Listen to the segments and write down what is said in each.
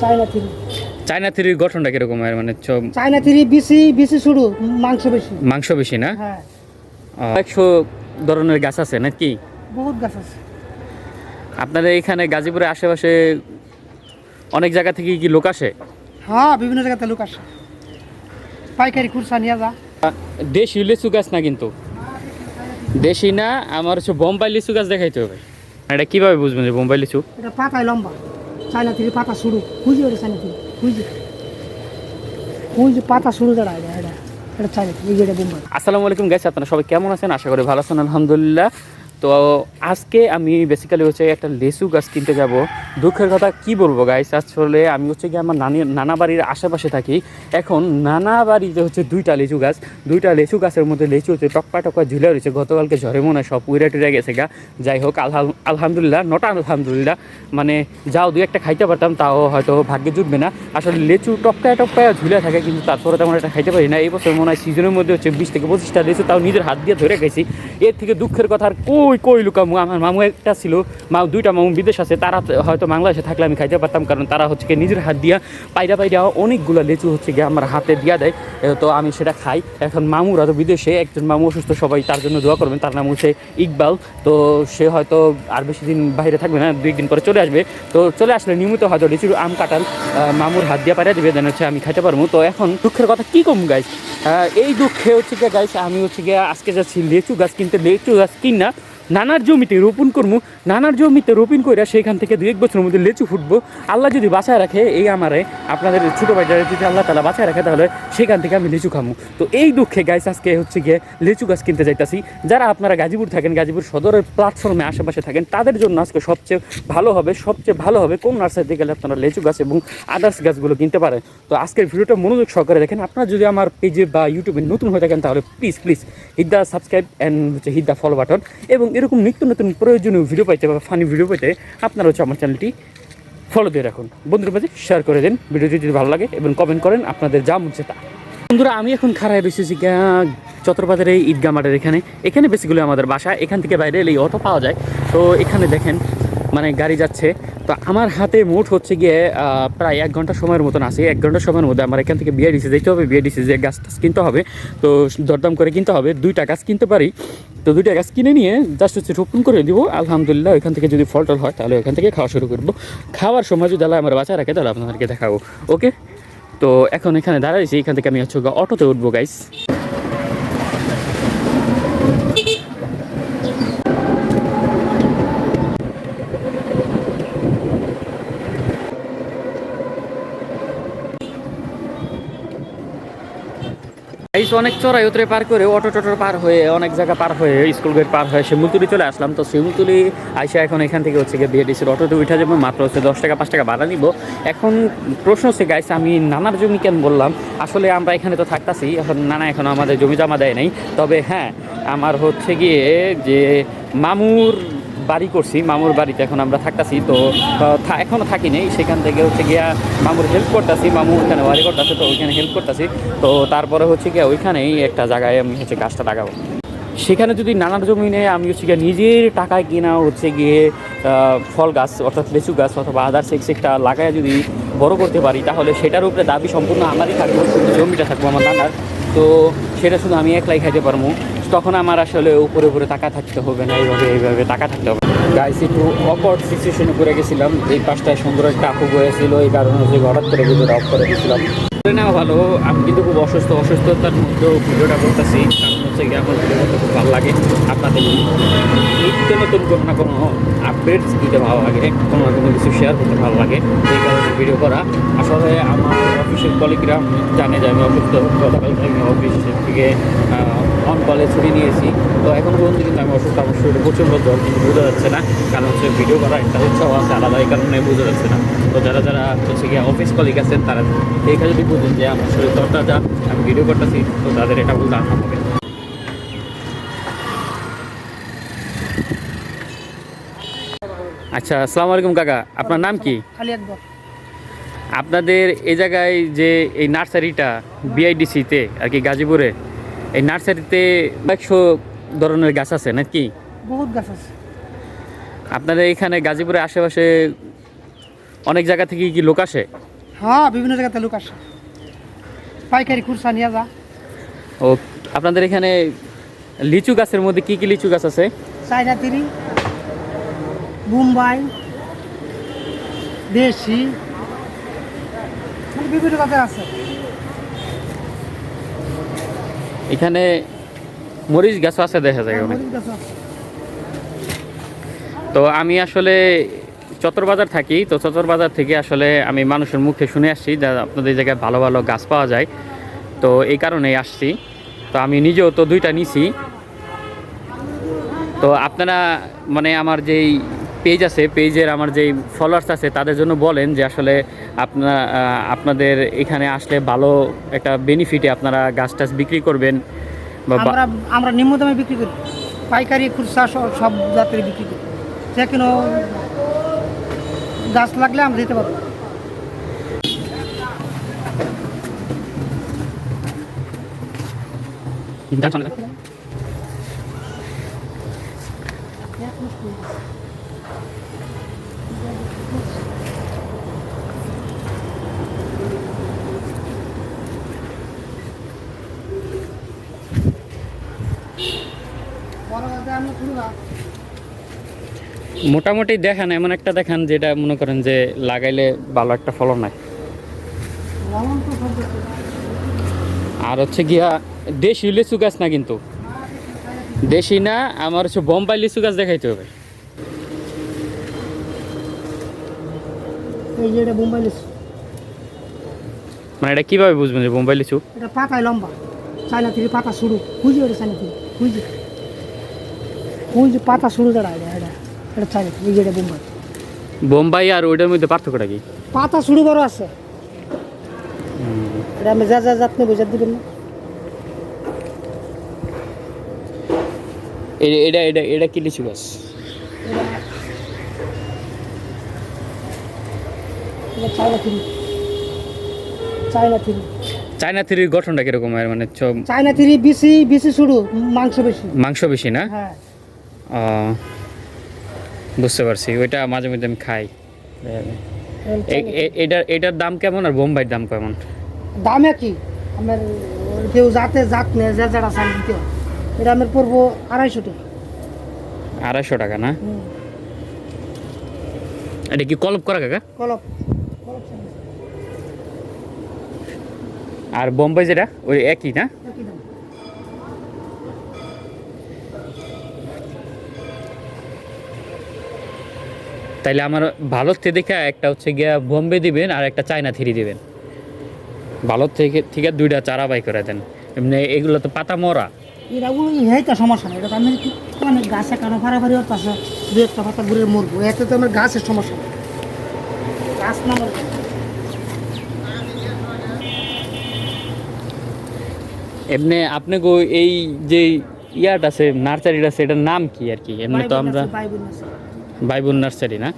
China three. China থ্রির গঠনটা কীরকম হয়? মানে চায়না থ্রি বেশি বেশি শুরু মাংস বেশি। মাংস বেশি না? হ্যাঁ। একশো ধরনের গাছ আছে নাকি? বহুত গাছ আছে। আপনাদের এখানে গাজীপুরের আশেপাশে অনেক জায়গা থেকে কি লোক আসে? হ্যাঁ বিভিন্ন জায়গাতে লোক আসে। পাইকারি খুরসা নিয়ে যা। দেশি লিচু গাছ না কিন্তু? দেশি না আমার হচ্ছে বোম্বাই লিচু গাছ দেখাইতে হবে। এটা কীভাবে বুঝবেন যে বোম্বাই লিচু? এটা পাতায় লম্বা। চায়না থ্রি পাতা শুরু। খুঁজি ওটা চায়না থ্রি খুঁজি। খুঁজি, পাতা শুরু দাঁড়ায় এটা এটা চায়না এই এটা বোম্বাই আসসালামু আলাইকুম গেছে আপনারা সবাই কেমন আছেন? আশা করি ভালো আছেন, আলহামদুলিল্লাহ। তো আজকে আমি বেসিক্যালি হচ্ছে একটা লেচু গাছ কিনতে যাব। দুঃখের কথা, কি বলব গাইস আসলে আমি হচ্ছে কি আমার নানি, নানা বাড়ির আশেপাশে থাকি। এখন নানা বাড়িতে হচ্ছে দুইটা লিচু গাছ। দুইটা লেচু গাছের মধ্যে লিচু হচ্ছে টক্কা টক্কা ঝুলে রয়েছে। গতকালকে ঝড়ে মনে সব উড়ে টুড়ে গেছে গা। যাই হোক, আলহাম, আলহামদুলিল্লাহ নটা আলহামদুলিল্লাহ। মানে যাও দুই একটা খাইতে পারতাম, তাও হয়তো ভাগ্যে জুটবে না। আসলে লেচু টপকায় টপকায় ঝুলে থাকে, কিন্তু তারপরে তেমন একটা খাইতে পারি না। এই বছর মনে হয় সিজনের মধ্যে হচ্ছে বিশ থেকে পঁচিশটা লেচু তাও নিজের হাত দিয়ে ধরে গেছি এর থেকে দুঃখের কথা আর কই কই লুকামু আমার মামু একটা ছিল মা দুইটা মামু বিদেশ আছে তারা হয়তো বাংলাদেশে থাকলে আমি খাইতে পারতাম কারণ তারা হচ্ছে নিজের হাত দিয়া পাইরা পাইরা অনেকগুলো লেচু হচ্ছে গিয়ে আমার হাতে দিয়া দেয় তো আমি সেটা খাই। এখন মামুরা তো বিদেশে একজন মামু অসুস্থ সবাই তার জন্য দোয়া করবেন তার নাম হচ্ছে ইকবাল তো সে হয়তো আর বেশি দিন বাইরে থাকবে না দুই দিন পরে চলে আসবে তো চলে আসলে নিয়মিত হয়তো লিচুর আম আহ, মামুর হাত দিয়ে পাইরা দেবে দেন হচ্ছে আমি খাইতে পারব। তো এখন দুঃখের কথা কি কম গাইস এই দুঃখে হচ্ছে গিয়ে গাইস আমি হচ্ছে গিয়ে আজকে যাচ্ছি লিচু গাছ কিনতে লেচু গাছ কিনা নানার জমিতে রোপণ করব নানার জমিতে রোপণ করে সেখান থেকে দু এক বছরের মধ্যে লেচু ফুটবো। আল্লাহ যদি বাঁচায় রাখে, এই আমারে, আপনাদের ছোটো ভাইটা যদি আল্লাহ তালা বাঁচায় রাখে, তাহলে সেখান থেকে আমি লিচু খামু। তো এই দুঃখে গাইস আজকে হচ্ছে গিয়ে লিচু গাছ কিনতে যাইতাছি। যারা আপনারা গাজীপুর থাকেন, গাজীপুর সদরের প্ল্যাটফর্মে আশেপাশে থাকেন, তাদের জন্য আজকে সবচেয়ে ভালো হবে, সবচেয়ে ভালো হবে কোন নার্সারিতে গেলে আপনারা লিচু গাছ এবং আদার্স গাছগুলো কিনতে পারেন তো আজকের ভিডিওটা মনোযোগ সহকারে দেখেন। আপনারা যদি আমার পেজে বা ইউটিউবে নতুন হয়ে থাকেন, তাহলে please please hit the subscribe and হচ্ছে হিট দ্য ফলো বাটন এবং এরকম নিত্য নতুন প্রয়োজনীয় ভিডিও পাইতে বা ফানি ভিডিও পাইতে আপনারা হচ্ছে আমার চ্যানেলটি ফলো দিয়ে রাখুন। বন্ধুর মাঝে শেয়ার করে দিন। ভিডিওটি যদি ভালো লাগে এবং কমেন্ট করেন, আপনাদের যা মন তা। বন্ধুরা, আমি এখন খাড়ায় রয়েছি চত্রবাজারে ঈদগা মাঠের এখানে। এখানে বেসিক্যালি আমাদের বাসা। এখান থেকে বাইরে এলে অটো পাওয়া যায়। তো এখানে দেখেন মানে গাড়ি যাচ্ছে। তো আমার হাতে মোট হচ্ছে গিয়ে প্রায় এক ঘণ্টা সময়ের মতন আছে। এক ঘণ্টা সময়ের মধ্যে আমার এখান থেকে বিয়ে বিআইডিসি যেতে হবে। বিআইডিসি যে গাছ টাছ কিনতে হবে। তো দরদাম করে কিনতে হবে। দুইটা গাছ কিনতে পারি। তো দুইটা গাছ কিনে নিয়ে জাস্ট হচ্ছে রোপণ করে দিব। আলহামদুলিল্লাহ, ওইখান থেকে যদি ফল টল হয়, তাহলে ওইখান থেকে খাওয়া শুরু করব। খাওয়ার সময় যদি আমার বাচ্চা রাখে, তাহলে আপনাদেরকে দেখাবো। ওকে তো এখন এখানে দাঁড়াইছি, এখান থেকে আমি হচ্ছে অটোতে উঠবো গাইস গাইস অনেক চড়াই উতরে পার করে অটো টোটো পার হয়ে, অনেক জায়গা পার হয়ে স্কুল গেট পার হয়ে শিমুলতুলি চলে আসলাম। তো শিমুলতুলি আইসা এখন এখান থেকে হচ্ছে গিয়ে বিএডিসির অটোতে উঠে যাব, মাত্র হচ্ছে দশ টাকা, পাঁচ টাকা ভাড়া নিব। এখন প্রশ্ন হচ্ছে গাইস আমি নানার জমি কেন বললাম? আসলে আমরা এখানে তো থাকতাছি, এখন নানা এখন আমাদের জমি জমা দেয় নাই। তবে হ্যাঁ আমার হচ্ছে গিয়ে যে মামুর বাড়ি করছি, মামুর বাড়িতে এখন আমরা থাকতাছি, তো এখনও থাকি নেই সেখান থেকে হচ্ছে গিয়া মামুর হেল্প করতেছি, মামু ওখানে বাড়ি করতেছে, তো ওইখানে হেল্প করতেছি। তো তারপরে হচ্ছে গিয়া ওইখানেই একটা জায়গায় আমি হচ্ছে গাছটা লাগাবো। সেখানে যদি নানান জমিনে আমি হচ্ছে গিয়ে নিজের টাকায় কিনা হচ্ছে গিয়ে ফল গাছ অর্থাৎ লিচু গাছ অথবা আদার্স একটা লাগায় যদি বড় করতে পারি, তাহলে সেটার উপরে দাবি সম্পূর্ণ আমারই থাকবে জমিটা থাকব আমার নানার। তো সেটা শুধু আমি একলাই খাইতে পারব। তখন আমার আসলে উপরে উপরে টাকা থাকতে হবে না, এইভাবে এইভাবে টাকা থাকতে হবে। গাইস একটু অকওয়ার্ড সিচুয়েশনে পড়ে গেছিলাম। এই পাশটায় সুন্দর একটা আপু হয়েছিল এই কারণে হচ্ছে হঠাৎ করে ভিডিওটা অফ করে দিয়েছিলাম। ধরে নেওয়া ভালো, আমি কিন্তু খুব অসুস্থ, অসুস্থতার মধ্যেও ভিডিওটা করতেছি, কারণ হচ্ছে কি আমার ভিডিও করতে খুব ভালো লাগে। আপনাদের নিত্য নতুন কোনো না কোনো আপডেটস দিতে ভালো লাগে, কোনো না কোনো কিছু শেয়ার করতে ভালো লাগে। এই কারণে ভিডিও করা। আসলে আমার অফিসের কলিগরা জানে যে আমি অসুস্থ। গতকাল থেকে অফিস থেকে অন কলে ছুটি নিয়েছি। তো এখন পর্যন্ত কিন্তু আমি অসুস্থ আমার শরীরে প্রচণ্ড জ্বর কিন্তু বোঝা যাচ্ছে না। কারণ হচ্ছে ভিডিও করা একটা উৎসাহ আছে আলাদা এই কারণে বোঝা যাচ্ছে না। তো যারা যারা হচ্ছে গিয়ে অফিস কলিগ আছেন তারা দেখে যদি বুঝেন যে আমার শরীর জ্বরটা যা আমি ভিডিও করতেছি তো তাদের এটা বুঝতে আশা হবে। আচ্ছা আসসালামু আলাইকুম কাকা। আপনার নাম কি? খালি একবার। আপনাদের এই জায়গায় যে এই নার্সারিটা বিআইডিসিতে আর কি গাজীপুরে এই নার্সারিতে একশো ধরনের গাছ আছে নাকি? বহুত গাছ আছে। আপনাদের এখানে গাজীপুরের আশেপাশে অনেক জায়গা থেকে কি লোক আসে? হ্যাঁ বিভিন্ন জায়গাতে লোক আসে। পাইকারি খুরসা নিয়ে যা। ও আপনাদের এখানে লিচু গাছের মধ্যে কি কি লিচু গাছ আছে? চাইনা তিরি মুম্বাই দেশি মানে বিভিন্ন জাতের আছে। এখানে মরিচ গাছও আছে দেখা যায় অনেক। গাছ আছে। তো আমি আসলে চতর বাজার থাকি তো চতর বাজার থেকে আসলে আমি মানুষের মুখে শুনে আসছি যে আপনাদের জায়গায় ভালো ভালো গাছ পাওয়া যায়। তো এই কারণেই আসছি। তো আমি নিজেও তো দুইটা নিছি। তো আপনারা মানে আমার যেই পেজ আছে পেজের আমার যেই ফলোয়ার্স আছে তাদের জন্য বলেন যে আসলে আপনারা আপনাদের এখানে আসলে ভালো একটা বেনিফিটে আপনারা গাছ টাছ বিক্রি করবেন বা আমরা আমরা নিম্ন দামে বিক্রি করি। পাইকারি খুচরা সব- জাতের বিক্রি করি। যে কোনো গাছ লাগলে আমরা দিতে পারব। মোটামুটি দেখান, এমন একটা দেখান যেটা মনে করেন যে লাগাইলে ভালো একটা ফলন দেখতে আর হচ্ছে গিয়া দেশি লিচু গাছ না কিন্তু। দেশি না, আমার হচ্ছে বোম্বাই লিচু গাছ দেখাইতে হবে। এই যে এটা বোম্বাই লিচু মানে এটা কীভাবে বুঝবেন যে বোম্বাই লিচু এটা পাতায় লম্বা। চায়না থেকে পাতা শুরু। খুঁজি ওটা চায়না থেকে। খুঁজি। খুঁজি পাতা শুরু দাঁড়ায় এটা এটা এটা চায়না এই যে এটা বোম্বাই। বোম্বাই আর ওইটার মধ্যে পার্থক্যটা কি? পাতা শুরু বড় আছে। এটা আমি যা যা নেব জাত দিবেন না। এটা এটা এটা কি লিচু গাছ? চায়না চায়না থ্রির গঠনটা কীরকম হয়? মানে চায়না থেকে বেশি বেশি শুরু মাংস বেশি। মাংস বেশি না? হ্যাঁ। বুঝতে পারছি। ওইটা মাঝে মধ্যে আমি খাই। এটার এটার দাম কেমন আর বোম্বাইয়ের দাম কেমন? দামে কি আমার কেউ জাতে জাত নেই যে যারা চাল দিতে এটা আমার পড়ব আড়াইশো টাকা। আড়াইশো টাকা না? এটা কি কলপ করা কাকা? কলপ। আর বোম্বাই যেটা ওই একই না? তাইলে আমার ভালোর থেকে দেখে একটা হচ্ছে গিয়া বোম্বে দিবেন আর একটা চায়না থ্রি দিবেন। ভালোর থেকে থেকে দুইটা চারা বাই করে দেন। এমনি এগুলো তো পাতা মরা। এটা হেইটা সমস্যা নেই। এটা তো আমি গাছে কানো ফাড়াফাড়ি হতে আছে দু একটা পাতা ঘুরে মরবো। এতে তো আমার গাছের সমস্যা এমনি আপনি গো এই যে ইয়াটা আছে নার্সারিটা আছে এটার নাম কি আর কি? এমনি তো আমরা বাইবুল নার্সারি না?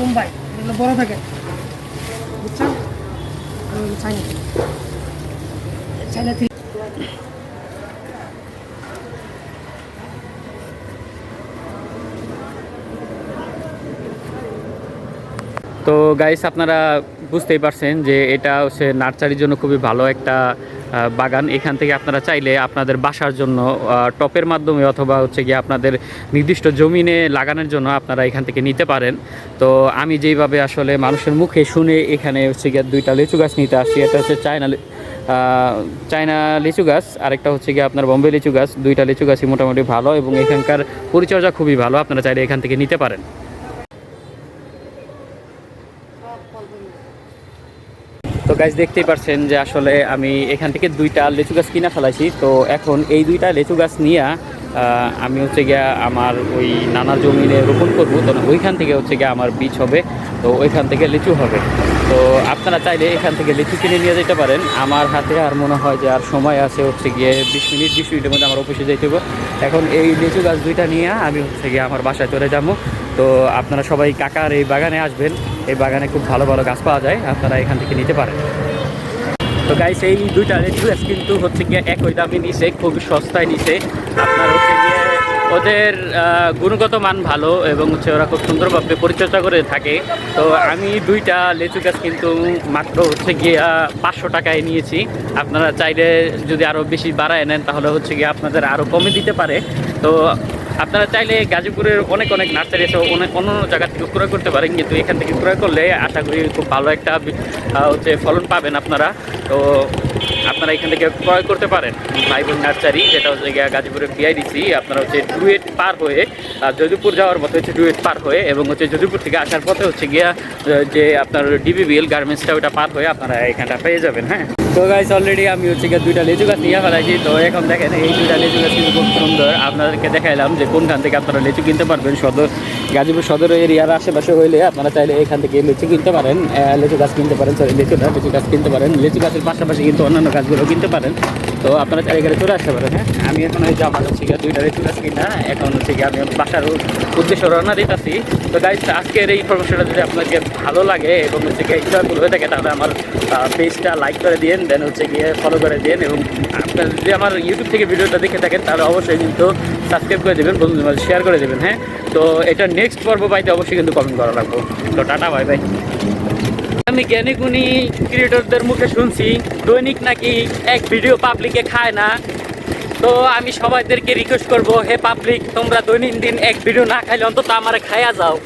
বোম্বাই বড় থাকে। বুঝছেন? চাইনা। চাইনা তো গাইস আপনারা বুঝতেই পারছেন যে এটা হচ্ছে নার্সারির জন্য খুবই ভালো একটা বাগান। এখান থেকে আপনারা চাইলে আপনাদের বাসার জন্য টপের মাধ্যমে অথবা হচ্ছে গিয়ে আপনাদের নির্দিষ্ট জমিনে লাগানোর জন্য আপনারা এখান থেকে নিতে পারেন। তো আমি যেইভাবে আসলে মানুষের মুখে শুনে এখানে হচ্ছে গিয়ে দুইটা লিচু গাছ নিতে আসছি, এটা হচ্ছে চায়না চায়না লিচু গাছ, আরেকটা হচ্ছে গিয়ে আপনার বম্বে লিচু গাছ। দুইটা লিচু গাছই মোটামুটি ভালো এবং এখানকার পরিচর্যা খুবই ভালো, আপনারা চাইলে এখান থেকে নিতে পারেন। তো গাছ দেখতেই পারছেন যে আসলে আমি এখান থেকে দুইটা লেচু গাছ কিনা ফেলাইছি। তো এখন এই দুইটা লেচু গাছ নিয়ে আমি হচ্ছে গিয়া আমার ওই নানা জমিনে রোপণ করব। তো ওইখান থেকে হচ্ছে গিয়া আমার বীজ হবে। তো ওইখান থেকে লিচু হবে। তো আপনারা চাইলে এখান থেকে লিচু কিনে নিয়ে যেতে পারেন। আমার হাতে আর মনে হয় যে আর সময় আছে হচ্ছে গিয়ে বিশ মিনিট, বিশ মিনিটের মধ্যে আমার অফিসে যেতে হবে। এখন এই লিচু গাছ দুইটা নিয়ে আমি হচ্ছে গিয়ে আমার বাসায় চলে যাব। তো আপনারা সবাই কাকার এই বাগানে আসবেন। এই বাগানে খুব ভালো ভালো গাছ পাওয়া যায়। আপনারা এখান থেকে নিতে পারেন। তো গাইস এই দুইটা ড্রেস কিন্তু হচ্ছে গিয়ে একই দামে নিছে খুবই সস্তায় নিছে। আপনার হচ্ছে ওদের গুণগত মান ভালো এবং হচ্ছে ওরা খুব সুন্দরভাবে পরিচর্যা করে থাকে। তো আমি দুইটা লেচু গাছ কিন্তু মাত্র হচ্ছে গিয়ে পাঁচশো টাকায় নিয়েছি। আপনারা চাইলে যদি আরও বেশি বাড়ায় নেন, তাহলে হচ্ছে গিয়ে আপনাদের আরও কমে দিতে পারে। তো আপনারা চাইলে গাজীপুরের অনেক অনেক নার্সারি আছে অনেক অন্য অন্য জায়গা থেকে ক্রয় করতে পারেন, কিন্তু এখান থেকে ক্রয় করলে আশা করি খুব ভালো একটা হচ্ছে ফলন পাবেন আপনারা। তো আপনারা এখান থেকে ক্রয় করতে পারেন। ভাই নার্সারি, যেটা হচ্ছে গাজীপুরের পিআইডিসি আপনারা হচ্ছে ডুয়েট পার হয়ে যদুপুর যাওয়ার পথে হচ্ছে ডুয়েট পার হয়ে এবং হচ্ছে যদুপুর থেকে আসার পথে হচ্ছে গিয়া যে আপনার ডিবি বিল গার্মেন্টসটা ওটা পার হয়ে আপনারা এখানটা পেয়ে যাবেন হ্যাঁ? তো গাইস অলরেডি আমি হচ্ছে গিয়ে দুইটা লেচু গাছ নিয়ে ফেলাইছি। তো এখন দেখেন, এই দুইটা লেচু গাছ কিন্তু খুব সুন্দর। আপনাদেরকে দেখাইলাম যে কোনখান থেকে আপনারা লিচু কিনতে পারবেন। সদর, গাজীপুর সদর এরিয়ার আশেপাশে হইলে আপনারা চাইলে এখান থেকে লিচু কিনতে পারেন। লিচু গাছ কিনতে পারেন সরি লিচু না, লিচু গাছ কিনতে পারেন। লিচু গাছের পাশাপাশি কিন্তু অন্যান্য গাছগুলো কিনতে পারেন। তো আপনারা চাইলে এখানে চলে আসতে পারেন হ্যাঁ? আমি এখন যে আমার হচ্ছে গিয়ে দুইটা লিচু গাছ কিনা, এখন হচ্ছে গিয়ে আমি বাসার উদ্দেশ্য রওনা দিতেছি। তো গাইজ আজকের এই ইনফরমেশনটা যদি আপনাকে ভালো লাগে এবং হচ্ছে গিয়ে ইনজয়ফুল হয়ে থাকে, তাহলে আমার পেজটা লাইক করে দিন দেন হচ্ছে গিয়ে ফলো করে দিন এবং আপনার যদি আমার ইউটিউব থেকে ভিডিওটা দেখে থাকেন, তাহলে অবশ্যই কিন্তু সাবস্ক্রাইব করে দেবেন, বন্ধুদের মাঝে শেয়ার করে দেবেন হ্যাঁ? তো এটা নেক্সট পর্ব পাইতে অবশ্যই কিন্তু কমেন্ট করা লাগবো। তো টাটা বাই বাই আমি জ্ঞানী গুণী ক্রিয়েটরদের মুখে শুনছি, দৈনিক নাকি এক ভিডিও পাবলিকে খায় না। তো আমি সবাইদেরকে রিকোয়েস্ট করব, হে পাবলিক তোমরা দৈনন্দিন এক ভিডিও না খাইলে অন্তত আমার খাইয়া যাও।